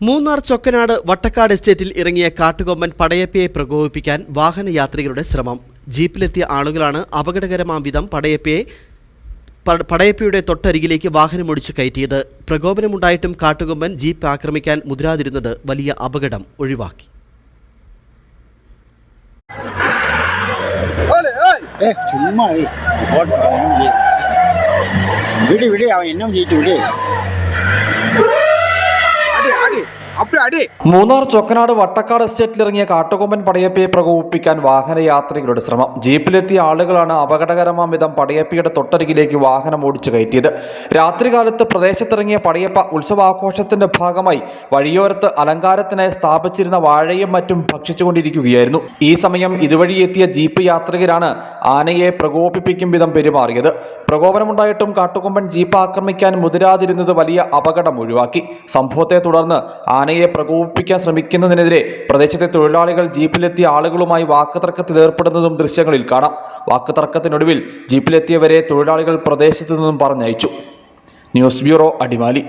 മൂന്നാർ ചൊക്കനാട് വട്ടക്കാട് എസ്റ്റേറ്റിൽ ഇറങ്ങിയ കാട്ടുകൊമ്പൻ പടയപ്പയെ പ്രകോപിപ്പിക്കാൻ വാഹനയാത്രികരുടെ ശ്രമം. ജീപ്പിലെത്തിയ ആളുകളാണ് അപകടകരമാം വിധം പടയപ്പയെ പടയപ്പയുടെ തൊട്ടരികിലേക്ക് വാഹനമൊടിച്ചു കയറ്റിയത്. പ്രകോപനമുണ്ടായിട്ടും കാട്ടുകൊമ്പൻ ജീപ്പ് ആക്രമിക്കാൻ മുതിരാതിരുന്നത് വലിയ അപകടം ഒഴിവാക്കി. ചുമ്മാ വിടി വിടി അവൻ മൂന്നാർ ചൊക്കനാട് വട്ടക്കാട് എസ്റ്റേറ്റിൽ ഇറങ്ങിയ കാട്ടുകൊമ്പൻ പടയപ്പയെ പ്രകോപിപ്പിക്കാൻ വാഹനയാത്രികളുടെ ശ്രമം. ജീപ്പിലെത്തിയ ആളുകളാണ് അപകടകരമാം വിധം പടയപ്പിയുടെ തൊട്ടരികിലേക്ക് വാഹനം ഓടിച്ചു കയറ്റിയത്. രാത്രികാലത്ത് പ്രദേശത്തിറങ്ങിയ പടയപ്പ ഉത്സവാഘോഷത്തിന്റെ ഭാഗമായി വഴിയോരത്ത് അലങ്കാരത്തിനായി സ്ഥാപിച്ചിരുന്ന വാഴയും മറ്റും ഭക്ഷിച്ചുകൊണ്ടിരിക്കുകയായിരുന്നു. ഈ സമയം ഇതുവഴി എത്തിയ ജീപ്പ് യാത്രികരാണ് ആനയെ പ്രകോപിപ്പിക്കും വിധം പെരുമാറിയത്. പ്രകോപനമുണ്ടായിട്ടും കാട്ടുകൊമ്പൻ ജീപ്പ് ആക്രമിക്കാൻ മുതിരാതിരുന്നത് വലിയ അപകടം ഒഴിവാക്കി. സംഭവത്തെ തുടർന്ന് ആനയെ പ്രകോപിപ്പിക്കാൻ ശ്രമിക്കുന്നതിനെതിരെ പ്രദേശത്തെ തൊഴിലാളികൾ ജീപ്പിലെത്തിയ ആളുകളുമായി വാക്കുതർക്കത്തിൽ ഏർപ്പെടുന്നതും ദൃശ്യങ്ങളിൽ കാണാം. വാക്കുതർക്കത്തിനൊടുവിൽ ജീപ്പിലെത്തിയവരെ തൊഴിലാളികൾ പ്രദേശത്തു നിന്നും പറഞ്ഞയച്ചു. News bureau Adimali.